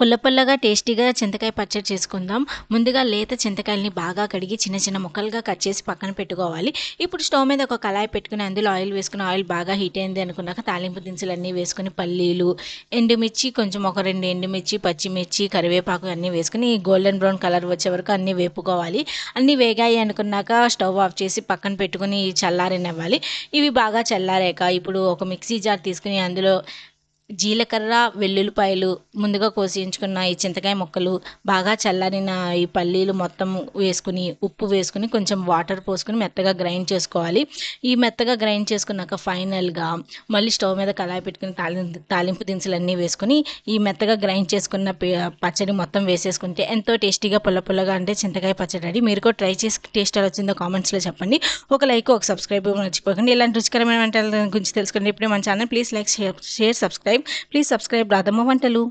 పుల్ల పుల్లగా టేస్టీగా చింతకాయ పచ్చడి చేసుకుందాం. ముందుగా లేత చింతకాయలని బాగా కడిగి చిన్న చిన్న ముక్కలుగా కట్ చేసి పక్కన పెట్టుకోవాలి. ఇప్పుడు స్టవ్ మీద ఒక కళాయి పెట్టుకుని అందులో ఆయిల్ వేసుకుని ఆయిల్ బాగా హీట్ అయింది అనుకున్నాక తాలింపు దినుసులన్నీ వేసుకుని పల్లీలు ఎండుమిర్చి కొంచెం ఒక రెండు ఎండుమిర్చి పచ్చిమిర్చి కరివేపాకు అన్నీ వేసుకుని గోల్డెన్ బ్రౌన్ కలర్ వచ్చే వరకు అన్నీ వేపుకోవాలి. అన్నీ వేగాయి అనుకున్నాక స్టవ్ ఆఫ్ చేసి పక్కన పెట్టుకుని చల్లారనివ్వాలి. ఇవి బాగా చల్లారాక ఇప్పుడు ఒక మిక్సీ జార్ తీసుకుని అందులో జీలకర్ర వెల్లుల్లిపాయలు ముందుగా కోసి ఉంచుకున్న ఈ చింతకాయ ముక్కలు బాగా చల్లారిన ఈ పల్లీలు మొత్తం వేసుకుని ఉప్పు వేసుకుని కొంచెం వాటర్ పోసుకుని మెత్తగా గ్రైండ్ చేసుకోవాలి. ఈ మెత్తగా గ్రైండ్ చేసుకున్నాక ఫైనల్గా మళ్ళీ స్టవ్ మీద కళాయి పెట్టుకుని తాలింపు తాలింపు దినుసులన్నీ వేసుకుని ఈ మెత్తగా గ్రైండ్ చేసుకున్న పచ్చడి మొత్తం వేసేసుకుంటే ఎంతో టేస్టీగా పుల్ల పుల్లగా అంటే చింతకాయ పచ్చడి రెడీ. మీరు కూడా ట్రై చేసి టేస్ట్ ఎలా వచ్చిందో కామెంట్స్లో చెప్పండి. ఒక లైక్ ఒక సబ్స్క్రైబ్ మర్చిపోకండి. ఇలాంటి రుచికరమైన వంటల గురించి తెలుసుకోండి ఇప్పుడే మన channel. Please like share share subscribe. Subscribe please subscribe Radhamma వంటలు